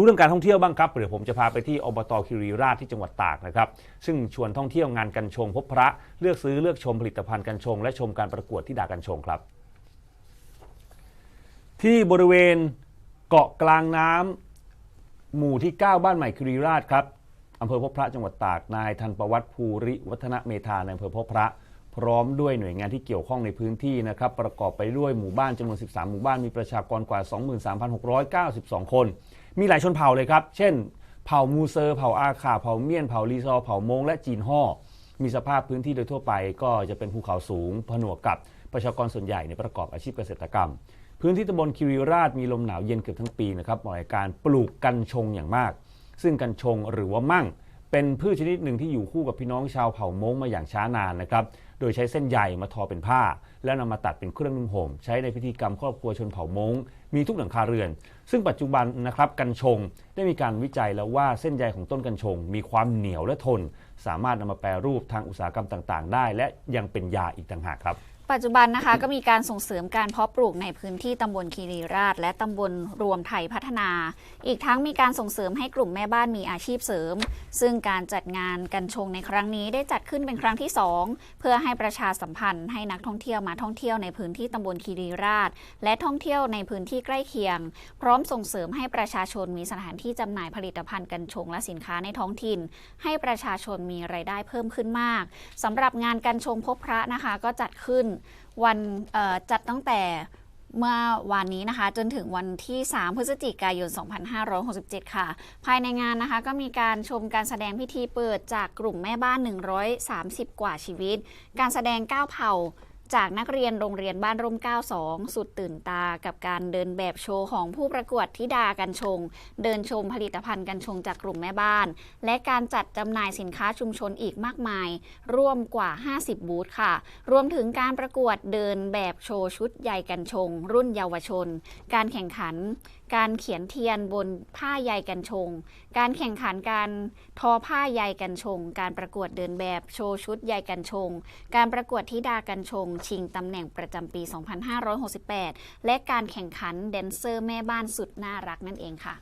ดูเรื่องการท่องเที่ยวบ้างครับเดี๋ยวผมจะพาไปที่อบตคิรีราชที่จังหวัดตากนะครับ ซึ่งชวนท่องเที่ยวงานกันชงพบพระเลือกซื้อเลือกชมผลิตภัณฑ์กันชง และชมการประกวดที่ดากันชงครับ ที่บริเวณเกาะกลางน้ำหมู่ที่ 9 บ้านใหม่คิรีราชครับอำเภอพบพระจังหวัดตากนายทันประวัติภูริวัฒนเมธาในอำเภอพบพระ ร้อมด้วยหน่วยงานที่เกี่ยวข้องในพื้นที่นะครับประกอบไปด้วยหมู่บ้านจำนวน 13 หมู่บ้านมีประชากรกว่า 23,692 คน มีหลายชนเผ่าเลยครับ เช่น เผ่ามูเซอร์เผ่าอาขาเผ่าเมียนเผ่าลีซอเผ่ามงและจีนฮ่อมีสภาพพื้นที่โดยทั่วไป ก็จะเป็นภูเขาสูงผนวกกับประชากรส่วนใหญ่ในประกอบอาชีพเกษตรกรรม พื้นที่ตำบลคิริราชมีลมหนาวเย็นเกือบทั้งปีนะครับเหมาะกับการปลูกกัญชงอย่างมาก ซึ่งกัญชงหรือว่ามั่ง เป็นพืชชนิดหนึ่งที่อยู่คู่กับพี่น้องชาวเผ่ามงมาอย่างช้านานนะครับ โดยใช้เส้นใยมาทอเป็นผ้า แล้วนำมาตัดเป็นเครื่องนุ่งห่มใช้ในพิธีกรรมครอบครัวชนเผ่ามงมีทุกหลังคาเรือน ซึ่งปัจจุบันนะครับกัญชงได้มีการวิจัยแล้วว่าเส้นใยของต้นกัญชง มีความเหนียวและทน สามารถนำมาแปรรูปทางอุตสาหกรรมต่าง ๆ ได้ และยังเป็นยาอีกต่างหากครับ ปัจจุบันนะคะก็มีการส่งเสริมการเพาะปลูกในพื้นที่ตำบลคีรีราช และตำบลรวมไทยพัฒนา อีกทั้งมีการส่งเสริมให้กลุ่มแม่บ้านมีอาชีพเสริม ซึ่งการจัดงานกันชงในครั้งนี้ได้จัดขึ้นเป็นครั้งที่ 2 เพื่อให้ประชาสัมพันธ์ให้นักท่องเที่ยวมาท่องเที่ยวในพื้นที่ตำบลคีรีราช และท่องเที่ยวในพื้นที่ใกล้เคียง พร้อมส่งเสริมให้ประชาชนมีสถานที่จำหน่ายผลิตภัณฑ์กันชงและสินค้าในท้องถิ่น ให้ประชาชนมีไรายได้เพิ่มขึ้นมากสำหรับงานกันชงพบพระนะคะก็จัดขึ้นวันจัดตั้งแต่เมื่อวานนี้นะคะ จนถึงวันที่ 3 พฤศจิกายน 2567 ค่ะ ภายในงานนะคะก็มีการชมการแสดงพิธีเปิดจากกลุ่มแม่บ้าน 130 กว่าชีวิต การแสดง 9 เผ่า จากนักเรียนโรงเรียนบ้านร่ม 92 สุดตื่นตากับการเดินแบบโชว์ของผู้ประกวดธิดากันชง เดินชมผลิตภัณฑ์กันชงจากกลุ่มแม่บ้าน และการจัดจำหน่ายสินค้าชุมชนอีกมากมาย ร่วมกว่า 50 บูธค่ะ รวมถึงการประกวดเดินแบบโชว์ชุดใยกันชง รุ่นเยาวชน การแข่งขัน การเขียนเทียนบนผ้าใยกันชง การแข่งขันการทอผ้าใยกันชง การประกวดเดินแบบโชว์ชุดใยกันชง การประกวดธิดากันชงชิงตำแหน่งประจำปี 2568 และการแข่งขันแดนเซอร์แม่บ้านสุดน่ารักนั่นเองค่ะ